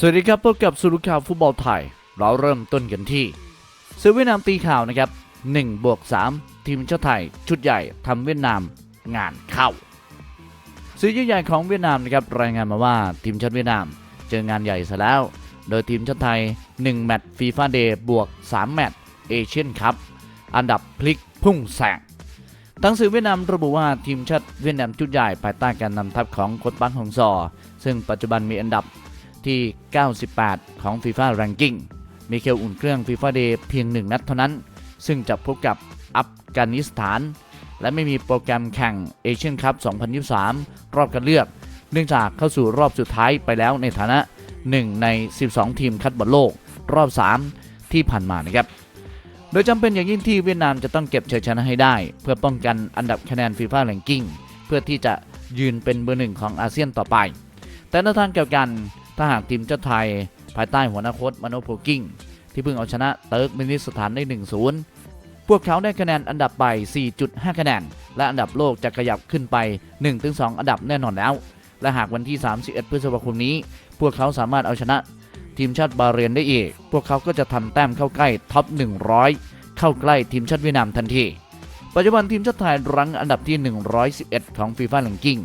สวัสดีครับพบกับสุรุข่าวฟุตบอลไทย เราเริ่มต้นกันที่ซื้อเวียดนามตีข่าวนะครับ1บวก3ทีมชาติไทย ชุดใหญ่ทำเวียดนามงานเข้าสื่อใหญ่ของเวียดนามนะครับรายงานมาว่าทีมชาติเวียดนาม เจองานใหญ่ซะแล้ว โดยทีมชาติไทย 1 แมตช์ฟีฟ่าเดย์บวก 3 แมตช์เอเชียนคัพอันดับพลิกพุ่งแสงทั้งสื่อเวียดนามระบุว่าทีมชาติเวียดนามชุดใหญ่ภายใต้การนำทัพของโค้ชปังฮงซอ ซึ่งปัจจุบันมีอันดับ ที่ 98 ของ FIFA Ranking มีเคลอุ่นเครื่อง FIFA Day เพียง 1 นัดเท่านั้น ซึ่งจะพบกับอัฟกานิสถาน และไม่มีโปรแกรมแข่งเอเชียนคัพ 2023 รอบคัดเลือก เนื่องจากเข้าสู่รอบสุดท้ายไปแล้วในฐานะ 1 ใน 12 ทีมคัดบอลโลก รอบ 3 ที่ผ่านมานะครับโดยจำเป็นอย่างยิ่งที่เวียดนามจะต้องเก็บชัยชนะให้ได้ เพื่อป้องกันอันดับคะแนน FIFA Ranking เพื่อที่จะยืนเป็นเบอร์หนึ่งของอาเซียนต่อไป แต่ในทางเกี่ยวกัน ถ้าหากทีมชาติไทย ภายใต้หัวหน้าโค้ชมโนโพกิ้งที่เพิ่งเอาชนะเติร์กมินิสถานได้ 1-0 พวกเขาได้คะแนนอันดับไป 4.5 คะแนน และอันดับโลกจะขยับขึ้นไป 1-2 อันดับแน่นอนแล้ว และหากวันที่ 31 พฤษภาคมนี้ พวกเขาสามารถเอาชนะ ทีมชาติบาห์เรนได้อีก พวกเขาก็จะทำแต้มเข้าใกล้ท็อป 100 เข้าใกล้ทีมชาติเวียดนามทันที ปัจจุบันทีมชาติไทยรั้งอันดับที่ 111 ของฟีฟ่า r ร n กิ้ง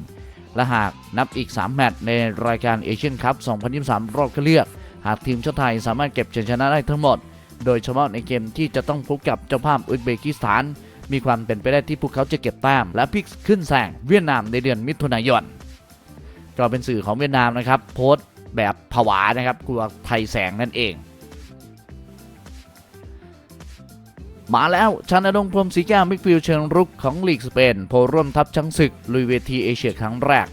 และหากนับอีก 3 แมตช์ในรายการเอเชียนคัพ 2023 รอบคัดเลือก หากทีมชาติไทยสามารถเก็บชัยชนะได้ทั้งหมด โดยเฉพาะในเกมที่จะต้องพบกับเจ้าภาพอุซเบกิสถาน มีความเป็นไปได้ที่พวกเขาจะเก็บแต้มและพลิกขึ้นแซงเวียดนามในเดือนมิถุนายนก็เป็นสื่อของเวียดนามนะครับ โพสต์แบบผวานะครับกลัวไทยแสงนั่นเอง มาแล้วชันอดงพรมศรีแก้วมิกฟิลด์เชิงรุกของลีกสเปนโผล่ร่วมทัพช้างศึกลุยเวทีเอเชียครั้งแรก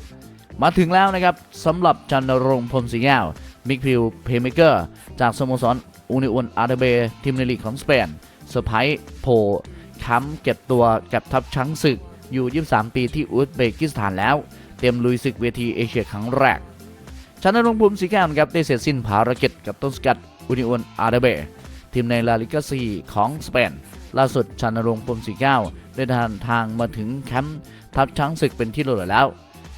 มาถึงแล้วนะครับสำหรับชันรงพรมศรีแก้วมิกฟิลด์เพย์เมเกอร์จากสโมสรอูนิอุนอาร์เดเบทีมในลีกของสเปนเซอร์ไพรส์โผล่ค้ำเก็บตัวกับทัพช้างศึกอยู่ 23 ปีที่อุซเบกิสถานแล้ว เตรียมลุยศึกเวทีเอเชียครั้งแรกชันนรงค์ภูมิศรีแก้วครับได้เสร็จสิ้นภารกิจกับต้นสกัดอุนิออนอาร์เดเบ ทีมในลาลิกาซีของสเปนล่าสุดชันนรงค์ภูมิศรีแก้วได้เดินทางมาถึงแคมป์ทัพช้างศึกเป็นที่รียบร้แล้ว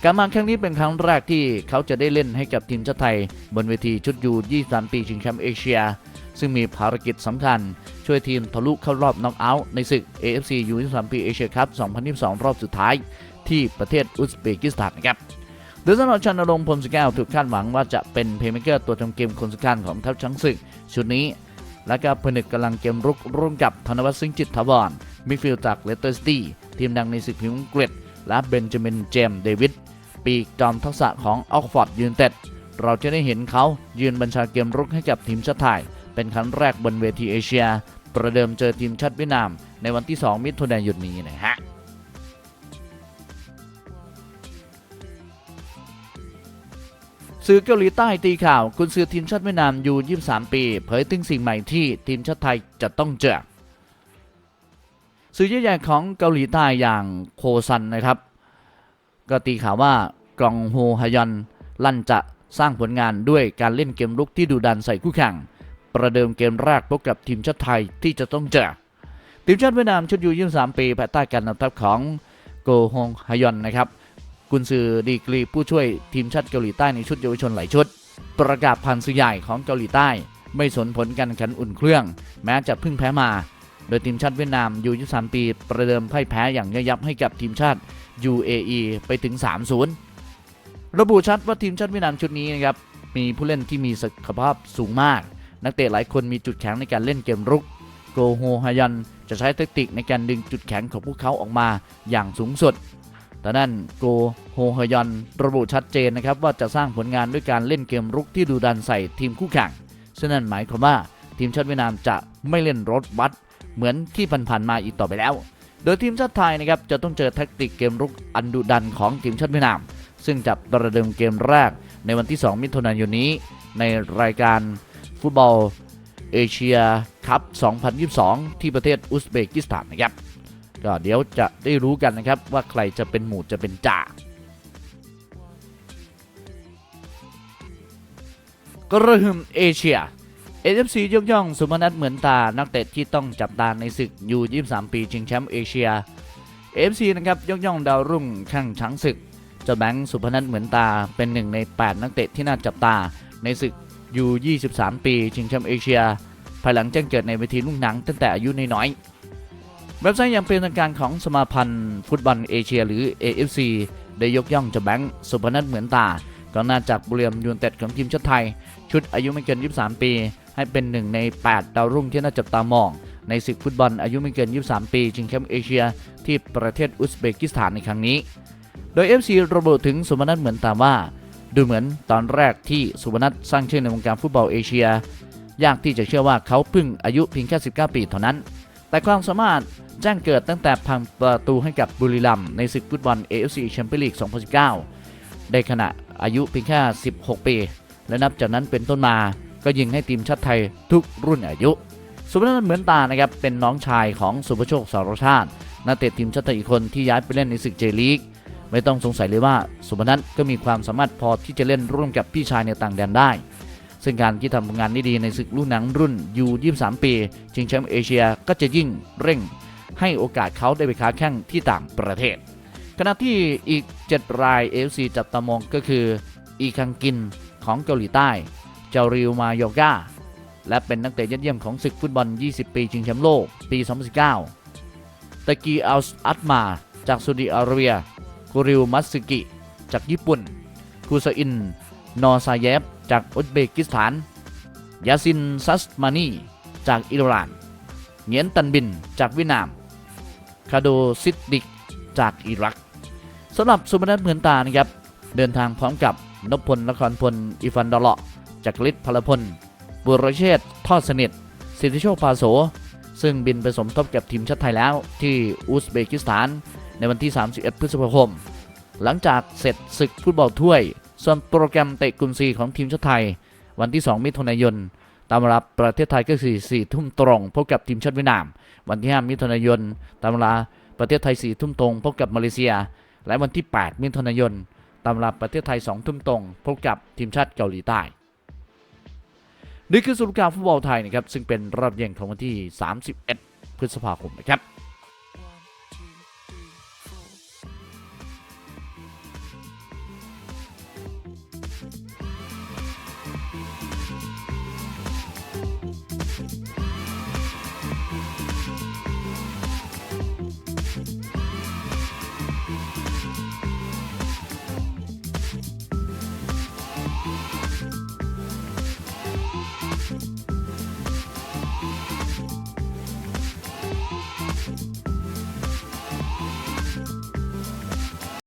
การมาครั้งนี้เป็นครั้งแรกที่เขาจะได้เล่นให้กับทีมชาติไทย บนเวทีชุดยู 23 ปีชิงแชมป์เอเชีย ซึ่งมีภารกิจสำคัญ ช่วยทีมทะลุเข้ารอบน็อกเอาท์ในศึก AFC U23 ปีเอเชียคัพ 2022 รอบสุดท้าย ที่ประเทศอุซเบกิสถานนะครับโดยสำหรับชันนรงค์พรมศรีแก้วถูกคาดหวังว่าจะเป็นเพย์เมเกอร์ตัวทำเกมคนสำคัญของทัพช้างศึก ชุดนี้ และก็ผนึกกำลังเกมรุกร่วมกับธนวัฒน์ซิงจิตทวรมิดฟิลด์จากเลสเตอร์ซิตี้ทีมดังในศึกพิมพ์อังกฤษ และเบนจามินเจมเดวิดปีกจอมทักษะของออกฟอร์ดยูนเต็ดเราจะได้เห็นเขายืนบัญชาเกมรุกให้กับทีมชาติไทย เป็นครั้งแรกบนเวทีเอเชีย ประเดิมเจอทีมชาติเวียดนามในวันที่ 2 มิถุนายนนี้นะฮะ สื่อเกาหลีใต้ตีข่าวกุนซือทีมชาติเวียดนามอยู่23 ปี เผยถึงสิ่งใหม่ที่ทีมชาติไทยจะต้องเจอสื่อใหญ่ๆของเกาหลีใต้อย่างโคซันนะครับ ก็ตีข่าวว่ากรองโฮฮยอนลั่นจะสร้างผลงานด้วยการเล่นเกมรุกที่ดุดันใส่คู่แข่ง ประเดิมเกมแรกพบกับทีมชาติไทยที่จะต้องเจอทีมชาติเวียดนามชุดยู23 ปีภายใต้การนำทัพของโกฮงฮยอนนะครับ กุนซือดีกรีผู้ช่วยทีมชาติเกาหลีใต้ในชุดเยาวชนหลายชุด ประกาศผ่านสื่อใหญ่ของเกาหลีใต้ ไม่สนผลการแข่งขันอุ่นเครื่อง แม้จะเพิ่งแพ้มา โดยทีมชาติเวียดนามยู23ปี ประเดิมพ่ายแพ้อย่างย่อยยับให้กับทีมชาติ UAE ไปถึง 3-0 ระบุชัดว่าทีมชาติเวียดนามชุดนี้นะครับมีผู้เล่นที่มีศักยภาพสูงมาก นักเตะหลายคนมีจุดแข็งในการเล่นเกมรุกโกโฮฮยันจะใช้เทคนิคในการดึงจุดแข็งของพวกเขาออกมาอย่างสูงสุด แต่นั่นโกโฮฮยอนระบุชัดเจนนะครับว่าจะสร้างผลงานด้วยการเล่นเกมรุกที่ดูดันใส่ทีมคู่แข่งซึ่งนั่นหมายความว่าทีมชาติเวียดนามจะไม่เล่นรถบัสเหมือนที่ผ่านๆมาอีกต่อไปแล้ว โดยทีมชาติไทยนะครับจะต้องเจอแท็กติกเกมรุกอันดุดันของทีมชาติเวียดนาม ซึ่งจะประเดิมเกมแรกในวันที่ 2 มิถุนายนนี้ ในรายการฟุตบอลเอเชียคัพ 2022 ที่ประเทศอุซเบกิสถานนะครับ ก็เดี๋ยวจะได้รู้กันนะครับว่าใครจะเป็นหมู่จะเป็นจ่าก็เริ่มเอเชีย NFC ยกย่องสุพนัทเหมือนตา นักเตะที่ต้องจับตาในศึกยู23 ปีชิงแชมป์เอเชีย FC นะครับยกย่องดาวรุ่งข้างช้างศึกเจ้าแบงค์สุพนัทเหมือนตาเป็นหนึ่งใน 8 นักเตะที่น่าจับตาในศึกอยู่23 ปีชิงแชมป์เอเชีย ภายหลังแจ้งเกิดในเวทีลูกหนังตั้งแต่อายุน้อยๆ เว็บไซต์อย่างเป็นทางการของสมาพันธ์ฟุตบอลเอเชียหรือ AFC ได้ยกย่องจะแบงค์สุพนัทเหมือนตากองหน้าจากบุรีรัมยูนเต็ดของทีมชาติไทย ชุดอายุไม่เกิน 23 ปี ให้เป็นหนึ่งใน 8 ดาวรุ่งที่น่าจับตามอง ในศึกฟุตบอลอายุไม่เกิน 23 ปีชิงแชมป์เอเชีย ที่ประเทศอุซเบกิสถานในครั้งนี้ โดย FC ระบุถึงสุพนัทเหมือนตาว่า ดูเหมือนตอนแรกที่สุพนัทสร้างชื่อในวงการฟุตบอลเอเชีย ยากที่จะเชื่อว่าเขาเพิ่งอายุเพียงแค่ 19 ปีเท่านั้นแต่ความสามารถ แจ้งเกิดตั้งแต่พังประตูให้กับบุรีรัมย์ในศึกฟุตบอล AFC แชมเปี้ยนลีก 2019 ได้ขณะอายุเพียงแค่ 16 ปี และนับจากนั้นเป็นต้นมาก็ยิงให้ทีมชาติไทยทุกรุ่นอายุ สุพนัทเหมือนตานะครับเป็นน้องชายของสุภโชคสารชาตินักเตะทีมชาติไทยอีกคนที่ย้ายไปเล่นในศึกเจลีกไม่ต้องสงสัยเลยว่าสุพนัทก็มีความสามารถพอที่จะเล่นร่วมกับพี่ชายในต่างแดนได้ ซึ่งการที่ทำผลงานได้ดีในศึกลูกหนังรุ่นยู23 ปี ชิงแชมป์เอเชียก็จะยิ่งเร่ง ให้โอกาสเขาได้ไปค้าแข่งที่ต่างประเทศ ขณะที่อีก 7 ราย AFC จับตามองก็คือ อีคังกินของเกาหลีใต้ เจาริวมาโยกาและเป็นนักเตะยอดเยี่ยมของศึกฟุตบอล 20 ปีชิงแชมป์โลก ปี 2019 ตะกีอัลอัตมา จากซาอุดิอาระเบียกูริวมัตสึกิ จากญี่ปุ่นกูซาอิน นอซาเยฟ จากอุซเบกิสถาน ยาซินซัสมานี จากอิหร่านเหงียนตันบิน จากเวียดนาม คาโดซิดดิกจากอิรักสำหรับสุพนัทเหมือนตานะครับ เดินทางพร้อมกับนพพลนครพลอิฟันดอเลาะจากฤทธิ์พลพล บุรเชษทอดสนิท สิทธิโชคพาโส ซึ่งบินไปสมทบกับทีมชาติไทยแล้วที่อุซเบกิสถานในวันที่ 31 พฤษภาคม หลังจากเสร็จศึกฟุตบอลถ้วย ส่วนโปรแกรมเตะกุนซีของทีมชาติไทย วันที่ 2 มิถุนายน ตามเวลาประเทศไทยก็คือ4ทุ่มตรงพบกับทีมชาติเวียดนาม วันที่ 5 มิถุนายนตามเวลาประเทศไทย4ทุ่มตรงพบกับมาเลเซีย และวันที่ 8 มิถุนายนตามเวลาประเทศไทย2ทุ่มตรงพบกับทีมชาติเกาหลีใต้นี่คือสรุปการฟุตบอลไทยนะครับซึ่งเป็นรอบเย็นของวันที่ 31 พฤษภาคมนะครับ